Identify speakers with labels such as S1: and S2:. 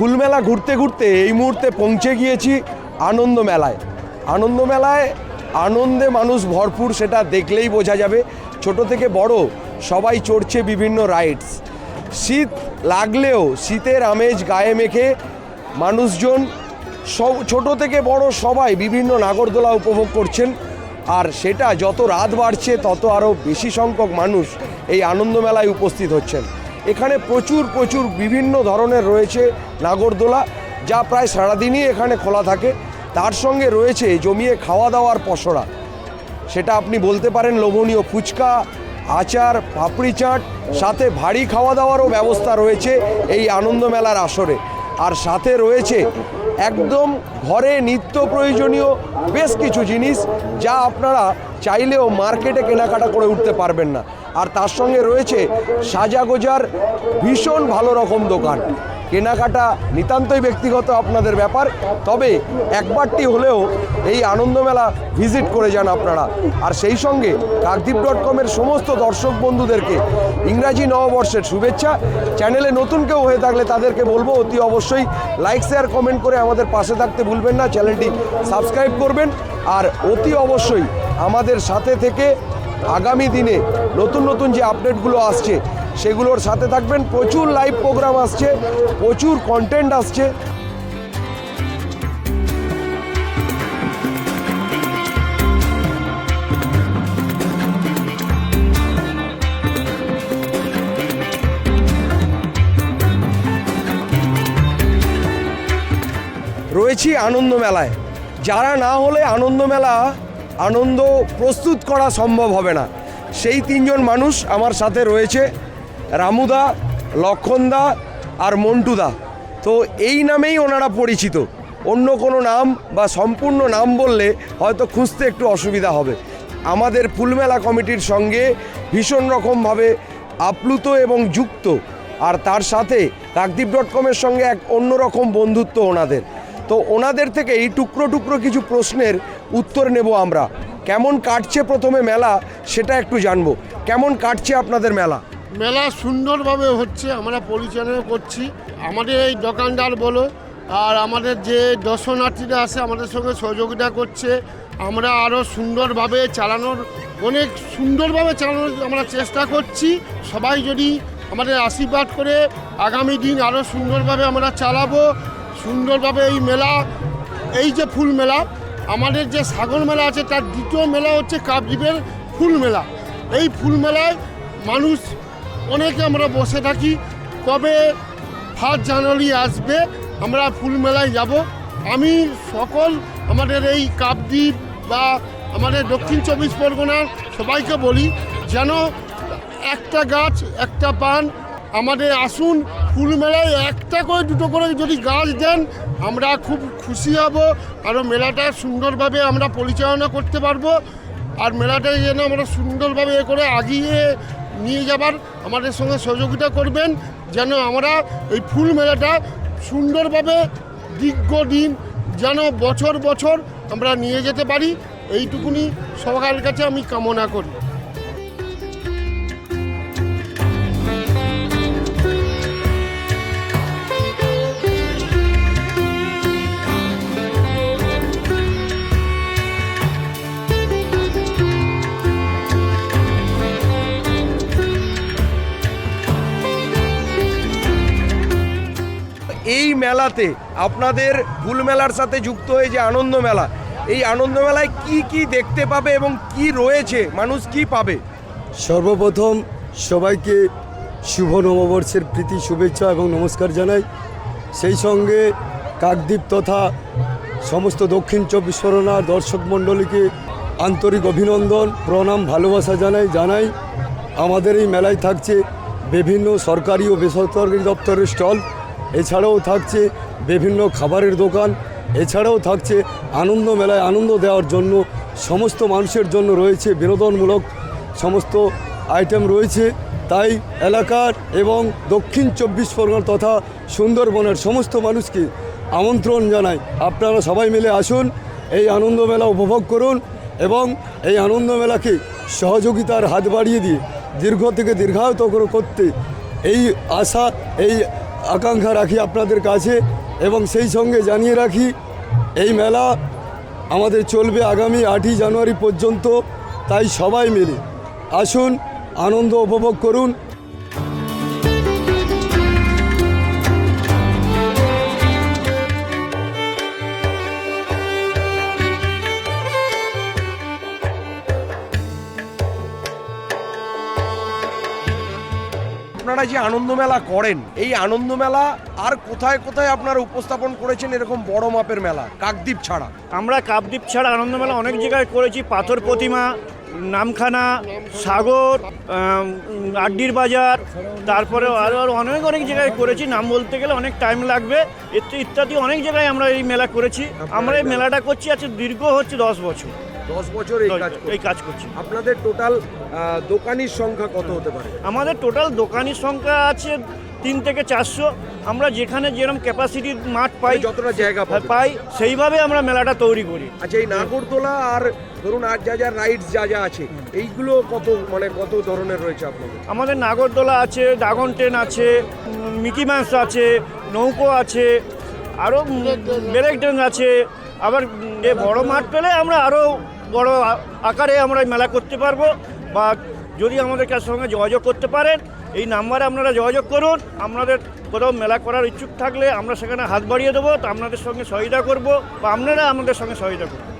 S1: ফুলমেলা ঘুরতে ঘুরতে এই মুহূর্তে পৌঁছে গিয়েছি আনন্দ মেলায়। আনন্দ মেলায় আনন্দে মানুষ ভরপুর, সেটা দেখলেই বোঝা যাবে। ছোট থেকে বড় সবাই চড়ছে বিভিন্ন রাইডস শীত লাগলেও শীতের আমেজ গায়ে মেখে মানুষজন সব, ছোট থেকে বড় সবাই বিভিন্ন নাগরদোলা উপভোগ করছেন। আর সেটা যত রাত বাড়ছে, তত আরও বেশি সংখ্যক মানুষ এই আনন্দ মেলায় উপস্থিত হচ্ছেন। এখানে প্রচুর প্রচুর বিভিন্ন ধরনের রয়েছে নাগরদোলা, যা প্রায় সারাদিনই এখানে খোলা থাকে। তার সঙ্গে রয়েছে জমিয়ে খাওয়া দাওয়ার পসরা। সেটা আপনি বলতে পারেন লোভনীয় ফুচকা, আচার, পাপড়ি চাট, সাথে ভারী খাওয়া দাওয়ারও ব্যবস্থা রয়েছে এই আনন্দ মেলার আসরে। আর সাথে রয়েছে একদম ঘরে নিত্য প্রয়োজনীয় বেশ কিছু জিনিস, যা আপনারা চাইলেও মার্কেটে কেনাকাটা করে উঠতে পারবেন না। আর তার সঙ্গে রয়েছে সাজাগোজার ভীষণ ভালো রকম দোকান। কেনাকাটা নিতান্তই ব্যক্তিগত আপনাদের ব্যাপার, তবে একবারটি হলেও এই আনন্দমেলা ভিজিট করে যান আপনারা। আর সেই সঙ্গে কাকদ্বীপ ডট কমের সমস্ত দর্শক বন্ধুদেরকে ইংরাজি নববর্ষের শুভেচ্ছা। চ্যানেলে নতুন কেউ হয়ে থাকলে তাদেরকে বলব, অতি অবশ্যই লাইক শেয়ার কমেন্ট করে আমাদের পাশে থাকতে ভুলবেন না। চ্যানেলটি সাবস্ক্রাইব করবেন। আর অতি অবশ্যই আমাদের সাথে থেকে আগামী দিনে নতুন নতুন যে আপডেটগুলো আসছে, সেগুলোর সাথে থাকবেন। প্রচুর লাইভ প্রোগ্রাম আসছে, প্রচুর কন্টেন্ট আসছে। রয়েছি আনন্দ মেলায়। যারা না হলে আনন্দ মেলা আনন্দ প্রস্তুত করা সম্ভব হবে না। সেই তিনজন মানুষ আমার সাথে রয়েছে, রামুদা, লক্ষণদা আর মন্টুদা। তো এই নামেই ওনারা পরিচিত। অন্য কোনো নাম বা সম্পূর্ণ নাম বললে হয়তো খুঁজতে একটু অসুবিধা হবে। আমাদের ফুলমেলা কমিটির সঙ্গে ভীষণ রকমভাবে আপ্লুত এবং যুক্ত। আর তার সাথে কাকদ্বীপ ডট কমের সঙ্গে এক অন্যরকম বন্ধুত্ব ওনাদের। তো ওনাদের থেকে এই টুকরো টুকরো কিছু প্রশ্নের উত্তর নেব আমরা। কেমন কাটছে প্রথমে মেলা, সেটা একটু জানব। কেমন কাটছে আপনাদের মেলা?
S2: মেলা সুন্দরভাবে হচ্ছে, আমরা পরিচালনা করছি। আমাদের এই দোকানদার বলো, আর আমাদের যে দর্শনার্থীরা আসে আমাদের সঙ্গে সহযোগিতা করছে। আমরা আরও সুন্দরভাবে চালানোর, অনেক সুন্দরভাবে চালানোর আমরা চেষ্টা করছি। সবাই যদি আমাদের আশীর্বাদ করে, আগামী দিন আরও সুন্দরভাবে আমরা চালাবো। সুন্দরভাবে এই মেলা, এই যে ফুল মেলা, আমাদের যে সাগর মেলা আছে, তার দ্বিতীয় মেলা হচ্ছে কাপদ্বীপের ফুল মেলা। এই ফুল মেলায় মানুষ, অনেকে আমরা বসে থাকি। কবে ফার্স্ট জানুয়ারি আসবে, আমরা ফুল মেলায় যাব। আমি সকল আমাদের এই কাপদ্বীপ বা আমাদের দক্ষিণ চব্বিশ পরগনার সবাইকে বলি, যেন একটা গাছ, একটা পান আমাদের আসুন ফুল মেলায় একটা করে দুটো করে যদি গাছ দেন, আমরা খুব খুশি হব। আরও মেলাটা সুন্দরভাবে আমরা পরিচালনা করতে পারব। আর মেলাটা যেন আমরা সুন্দরভাবে এ করে আগিয়ে নিয়ে যাবার আমাদের সঙ্গে সহযোগিতা করবেন, যেন আমরা এই ফুল মেলাটা সুন্দরভাবে দীর্ঘদিন যেন বছর বছর আমরা নিয়ে যেতে পারি। এইটুকুনি সবার কাছে আমি কামনা করি।
S1: মেলাতে আপনাদের ফুল মেলার সাথে যুক্ত হয়ে যে আনন্দ মেলা, এই আনন্দ মেলায় কি কি দেখতে পাবে এবং কি রয়েছে, মানুষ কি পাবে?
S3: সর্বপ্রথম সবাইকে শুভ নববর্ষের প্রীতি, শুভেচ্ছা এবং নমস্কার জানাই। সেই সঙ্গে কাকদ্বীপ তথা সমস্ত দক্ষিণ চব্বিশ পরগনার দর্শক মণ্ডলীকে আন্তরিক অভিনন্দন, প্রণাম, ভালোবাসা জানাই জানাই। আমাদের এই মেলায় থাকছে বিভিন্ন সরকারি ও বেসরকারি দপ্তরের স্টল। এছাড়াও থাকছে বিভিন্ন খাবারের দোকান, এছাড়াও থাকছে আনন্দ মেলায় আনন্দ দেওয়ার জন্য, সমস্ত মানুষের জন্য রয়েছে বিনোদনমূলক সমস্ত আইটেম রয়েছে। তাই এলাকার এবং দক্ষিণ চব্বিশ পরগনা তথা সুন্দরবনের সমস্ত মানুষকে আমন্ত্রণ জানাই। আপনারা সবাই মিলে আসুন, এই আনন্দ মেলা উপভোগ করুন এবং এই আনন্দ মেলাকে সহযোগিতার হাত বাড়িয়ে দিয়ে দীর্ঘ থেকে দীর্ঘায়িত করতে এই আশা, এই আকাঙ্ক্ষা রাখি আপনাদের কাছে এবং সেই সঙ্গে জানিয়ে রাখি, এই মেলা আমাদের চলবে আগামী আটই জানুয়ারি পর্যন্ত, তাই সবাই মিলে আসুন, আনন্দ উপভোগ করুন।
S1: আপনারা যে আনন্দ মেলা করেন, এই আনন্দ মেলা আর কোথায় কোথায় আপনারা উপস্থাপন করেছেন এরকম বড় মাপের মেলা? কাকদ্বীপ ছাড়া।
S4: আমরা কাকদ্বীপ ছাড়া আনন্দমেলা অনেক জায়গায় করেছি। পাথর প্রতিমা, নামখানা, সাগর আড্ডির বাজার তারপরে আরও আরও অনেক অনেক জায়গায় করেছি। নাম বলতে গেলে অনেক টাইম লাগবে। ইত্যাদি অনেক জায়গায় আমরা এই মেলা করেছি। আমরা এই মেলাটা করছি আজকে দীর্ঘ হচ্ছে দশ বছর।
S1: দশ বছর এই কাজ
S4: এই কাজ করছি।
S1: আপনাদের টোটাল দোকানির সংখ্যা কত হতে পারে?
S4: আমাদের টোটাল দোকানির সংখ্যা আছে তিন থেকে চারশো। আমরা যেখানে যেরকম ক্যাপাসিটির মাঠ পাই
S1: যতটা জায়গা
S4: পাই সেইভাবে আমরা মেলাটা তৈরি করি।
S1: আচ্ছা এই নাগরদোলা আর ধরুন আর যা যা রাইডস যা যা আছে এইগুলো কত মানে কত ধরনের রয়েছে আপনাদের?
S4: আমাদের নাগরদোলা আছে ড্রাগন ট্রেন আছে মিকি মাউস আছে নৌকো আছে আরও ব্রেক ড্যান্স আছে আবার বড় মাঠ পেলে আমরা আরও বড় আকারে আমরা মেলা করতে পারব বা যদি আমাদের কাছে সঙ্গে যোগাযোগ করতে পারেন, এই নাম্বারে আপনারা যোগাযোগ করুন। আপনাদের কোথাও মেলা করার ইচ্ছুক থাকলে আমরা সেখানে হাত বাড়িয়ে দেবো, তা আপনাদের সঙ্গে সহযোগিতা করব বা আপনারা আমাদের সঙ্গে সহযোগিতা করুন।